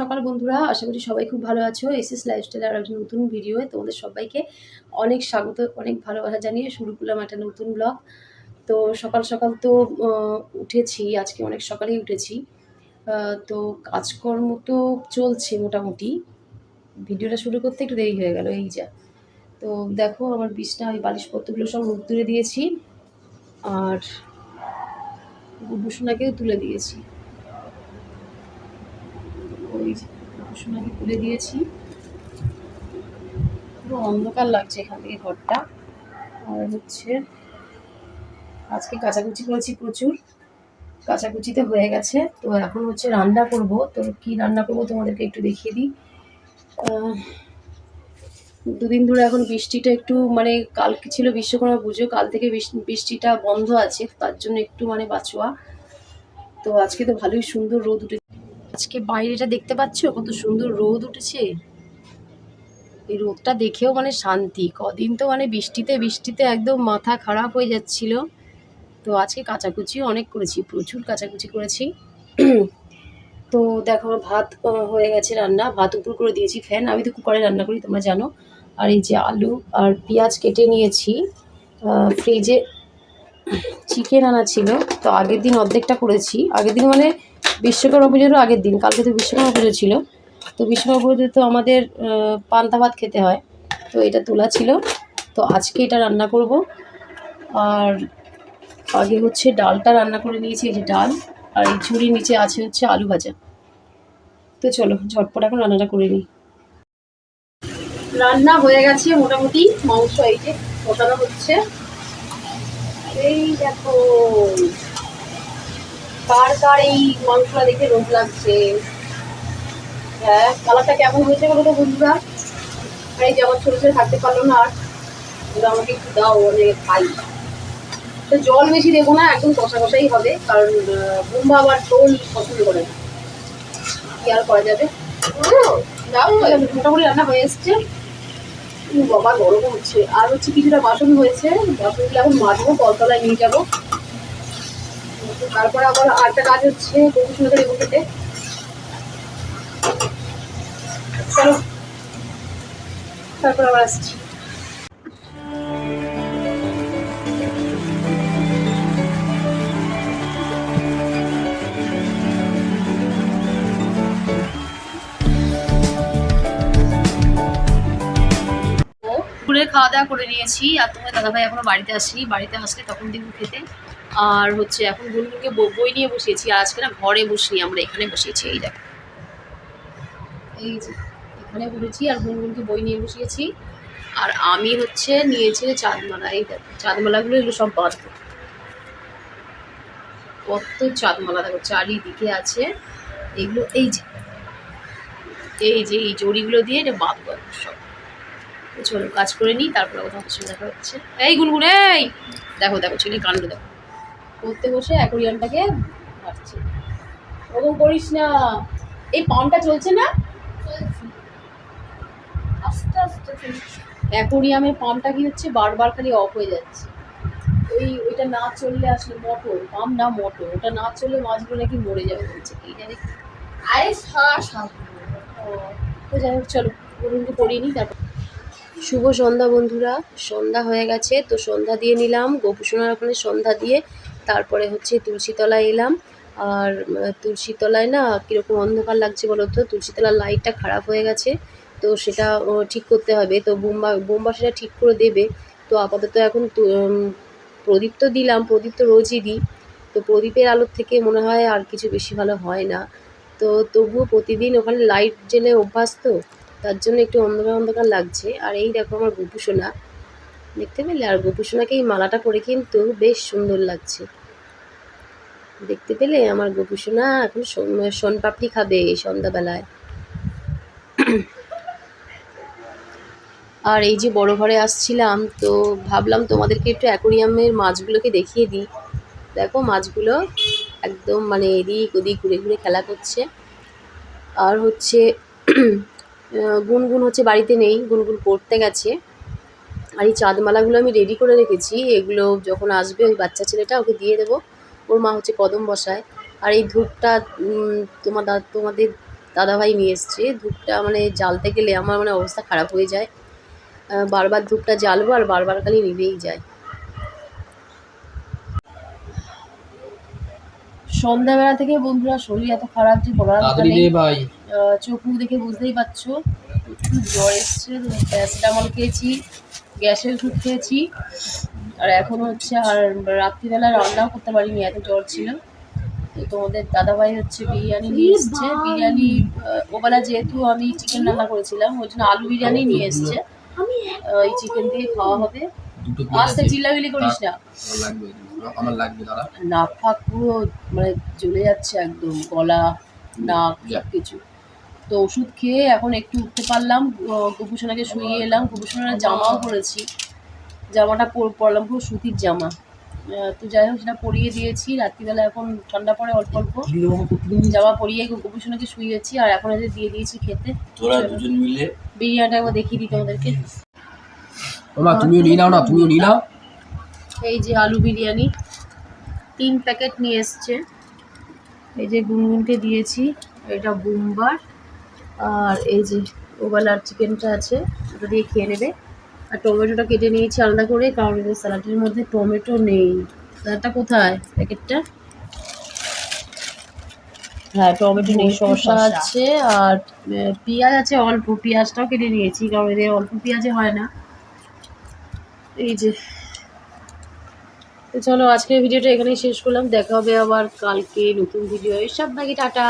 সকাল বন্ধুরা, আশা করি সবাই খুব ভালো আছো। এসএস লাইফস্টাইল আর একটা নতুন ভিডিওয়ে তোমাদের সবাইকে অনেক স্বাগত, অনেক ভালোবাসা জানিয়ে শুরু করলাম একটা নতুন ব্লগ তো সকাল সকাল তো উঠেছি, আজকে অনেক সকালেই উঠেছি। তো কাজকর্ম তো চলছে মোটামুটি। ভিডিওটা শুরু করতে একটু দেরি হয়ে গেল, এই যা। তো দেখো আমার বিছনা, ওই বালিশপত্রগুলো সব মুখ তুলে দিয়েছি। আর গুড্ডুসোনাকেও তুলে দিয়েছি ওই যে সোনাকে তুলে দিয়েছি। পুরো অন্ধকার লাগছে এখান থেকে ঘরটা। আর হচ্ছে, আজকে কাচাকুচি করেছি প্রচুর। কাচাকুচিতে হয়ে গেছে। তো এখন হচ্ছে রান্না করব। তো কি রান্না করব তোমাদেরকে একটু দেখিয়ে দিই। দুদিন ধরে এখন বৃষ্টিটা একটু মানে কালকে ছিল বিশ্বকর্মা পুজো, কাল থেকে বৃষ্টি- বৃষ্টিটা বন্ধ আছে। তার জন্য একটু মানে বাঁচোয়া। তো আজকে তো ভালোই সুন্দর রোদ উঠে আজকে বাইরেটা দেখতে পাচ্ছ? কত সুন্দর রোদ উঠেছে। এই রোদটা দেখেও মানে শান্তি। কদিন তো মানে বৃষ্টিতে বৃষ্টিতে একদম মাথা খারাপ হয়ে যাচ্ছিল। তো আজকে কাচাকুচিও অনেক করেছি, প্রচুর কাচাকুচি করেছি। তো দেখো আমার ভাত হয়ে গেছে রান্না। ভাত উপর করে দিয়েছি ফ্যান। আমি তো কুকারে রান্না করি, তোমরা জানো। আর এই যে আলু আর পেঁয়াজ কেটে নিয়েছি। ফ্রিজে চিকেন আনা ছিল। তো আগের দিন অর্ধেকটা করেছি। আগের দিন মানে বিশ্বকর্মা পুজোরও আগের দিন, কালকে তো বিশ্বকর্মা পুজো ছিল। তো বিশ্বকর্মা পুজোতে তো আমাদের পান্তা ভাত খেতে হয়। তো এটা তোলা ছিল। তো আজকে এটা রান্না করব। আর আগে হচ্ছে ডালটা রান্না করে নিয়েছি, এই যে ডাল। আর এই ঝুড়ির নিচে আছে হচ্ছে আলু ভাজা। তো চলো, ঝটপট এখন রান্নাটা করে নিই। রান্না হয়ে গেছে মোটামুটি, মাংস এই যে হচ্ছে। এই দেখো। কার কার এই মাংসটা দেখে রোগ লাগছে। হ্যাঁ কালারটা কেমন হয়েছে বলো তো বন্ধুরা? আর এই যে আমার ছোটো ছেলে থাকতে পারল না আর ওরা আমাকে একটু দাও মানে খাই। তো জল বেশি দেবো না, একদম কষা কষাই হবে, কারণ বোম্বা আবার ঝোল পছন্দ করে না। কি আর করা যাবে? দাও মোটামুটি রান্না হয়ে এসছে। বাবা, গরম হচ্ছে। আর হচ্ছে কিছুটা বাসন হয়েছে, বাসনগুলো এখন মাজবো কলতলায় নিয়ে যাব। তারপরে আবার আরেকটা কাজ হচ্ছে গরু সুন্দর খেতে চলো। তারপর আবার আসছি। খাওয়া দাওয়া করে নিয়েছি। আর তোমার দাদাভাই এখনও বাড়িতে আসেনি। বাড়িতে আসলে তখন দিব খেতে। আর হচ্ছে এখন গুনগুনকে বই নিয়ে বসিয়েছি। আজকে না ঘরে বসিনি, আমরা এখানে বসিয়েছি, এই দেখো। এই যে, এখানে বসেছি আর গুনগুনকে বই নিয়ে বসিয়েছি। আর আমি হচ্ছে নিয়েছি চাঁদমালা, এই দেখো, চাঁদমালাগুলো এগুলো সব বাঁধবো কত চাঁদমালা দেখো, চারিদিকে আছে। এগুলো এই যে এই যে এই জড়িগুলো দিয়ে এটা বাঁধবো সব। চলো কাজ করে নিই তারপরে কোথাও সঙ্গে দেখা হচ্ছে। এই গুনগুন এই! দেখো দেখো ছেলে কাণ্ড দেখো। করতে বসে অ্যাকোরিয়ামটাকে ভাবছে। ওরকম করিস না। এই পাম্পটা চলছে না? আস্তে আস্তে। অ্যাকোরিয়ামের পাম্পটা কি হচ্ছে? বারবার খালি অফ হয়ে যাচ্ছে। ওই ওইটা না চললে আসলে মোটর। পাম্প না মোটর। ওটা না চললে মাছগুলো নাকি মরে যাবে বলছে কি জানি। আরে সাত ও, যাই হোক চলো গরুকে পড়িয়ে নিই তারপর শুভ সন্ধ্যা বন্ধুরা, সন্ধ্যা হয়ে গেছে, তো সন্ধ্যা দিয়ে নিলাম, গোপুসোনার ওখানে সন্ধ্যা দিয়ে তারপরে হচ্ছে তুলসীতলায় এলাম। আর তুলসীতলায় না কীরকম অন্ধকার লাগছে বলো তো তুলসীতলার লাইটটা খারাপ হয়ে গেছে, তো সেটা ঠিক করতে হবে। তো বোম্বা বোম্বা সেটা ঠিক করে দেবে। তো আপাতত এখন প্রদীপ তো দিলাম, প্রদীপ তো রোজই দিই। তো প্রদীপের আলোর থেকে মনে হয় আর কিছু বেশি ভালো হয় না। তো তবুও প্রতিদিন ওখানে লাইট জেলে অভ্যাস তো? তার জন্য একটু অন্ধকার অন্ধকার লাগছে। আর এই দেখো আমার গোপুসোনা। দেখতে পেলে? আর গোপুসোনাকে এই মালাটা পরে কিন্তু বেশ সুন্দর লাগছে। দেখতে পেলে? আমার এখন সোন- সোনপাপড়ি খাবে এই সন্ধ্যাবেলায়। আর এই যে বড় ঘরে আসছিলাম, তো ভাবলাম তোমাদেরকে একটু অ্যাকোরিয়ামের মাছগুলোকে দেখিয়ে দিই। দেখো মাছগুলো একদম মানে এদিক ওদিক ঘুরে ঘুরে খেলা করছে। আর হচ্ছে গুনগুন হচ্ছে বাড়িতে নেই গুনগুন পড়তে গেছে। আর এই চাঁদমালাগুলো আমি রেডি করে রেখেছি এগুলো যখন আসবে ওই বাচ্চা ছেলেটা ওকে দিয়ে দেবো। ওর মা হচ্ছে কদম বসায়। আর এই ধূপটা তোমার দা- তোমাদের দাদাভাই নিয়ে এসছে। ধূপটা মানে জ্বালতে গেলে আমার মানে অবস্থা খারাপ হয়ে যায়। বারবার ধূপটা জ্বালবো আর বারবার খালি নিভেই যায়। সন্ধ্যাবেলা থেকে বন্ধুরা শরীর এত খারাপ যে বলার ভাই। চোখ মুখ দেখে বুঝতেই পারছ। প্রচুর জ্বর এসছে প্যারাসিটামল খেয়েছি গ্যাসের ওষুধ খেয়েছি। আর এখন হচ্ছে আর রাত্রিবেলা রান্নাও করতে পারিনি এত জ্বর ছিল। তো তোমাদের দাদাভাই হচ্ছে বিরিয়ানি নিয়ে এসছে। বিরিয়ানি ওবেলা যেহেতু আমি চিকেন রান্না করেছিলাম ওই জন্য আলু বিরিয়ানি নিয়ে এসছে। এই চিকেন দিয়ে খাওয়া হবে। দুটো আস্তে। চিল্লাবিলি করিস না। আমার লাগবে দাদা। নাক ফাক পুরো মানে জ্বলে যাচ্ছে একদম গলা নাক সব কিছু তো ওষুধ খেয়ে এখন একটু উঠতে পারলাম গোপুসোনাকে শুয়ে এলাম। গোপুসোনার জামাও পরেছি। জামাটা পর- পরলাম পুরো সুতির জামা। তো যাই হোক সেটা পরিয়ে দিয়েছি। রাত্রিবেলা এখন ঠান্ডা পড়ে অল্প অল্প। জামা পরিয়ে গোপুসোনাকে শুয়েছি আর এখন এদের দিয়ে দিয়েছি খেতে। তোরা দুজন মিলে বিরিয়ানিটা একবার দেখিয়ে দিই তোমাদেরকে। মামা তুমিও নিয়ে নাও না তুমিও নিয়ে নাও। এই যে আলু বিরিয়ানি। তিন প্যাকেট নিয়ে এসছে। এই যে গুনগুনকে দিয়েছি এটা বুমবার। আর এই যে ওবেলার চিকেনটা আছে ওটা দিয়ে খেয়ে নেবে। আর টমেটোটা কেটে নিয়েছি আলাদা করে কারণ এদের স্যালাডের মধ্যে টমেটো নেই। স্যালাডটা কোথায়? প্যাকেটটা? হ্যাঁ টমেটো নেই শসা আছে। আর পেঁয়াজ আছে অল্প পেঁয়াজটাও কেটে নিয়েছি কারণ এদের অল্প পেঁয়াজে হয় না। এই যে তো চলো আজকের ভিডিওটা এখানেই শেষ করলাম। দেখা হবে আবার কালকে নতুন ভিডিও সব বাকি টাটা।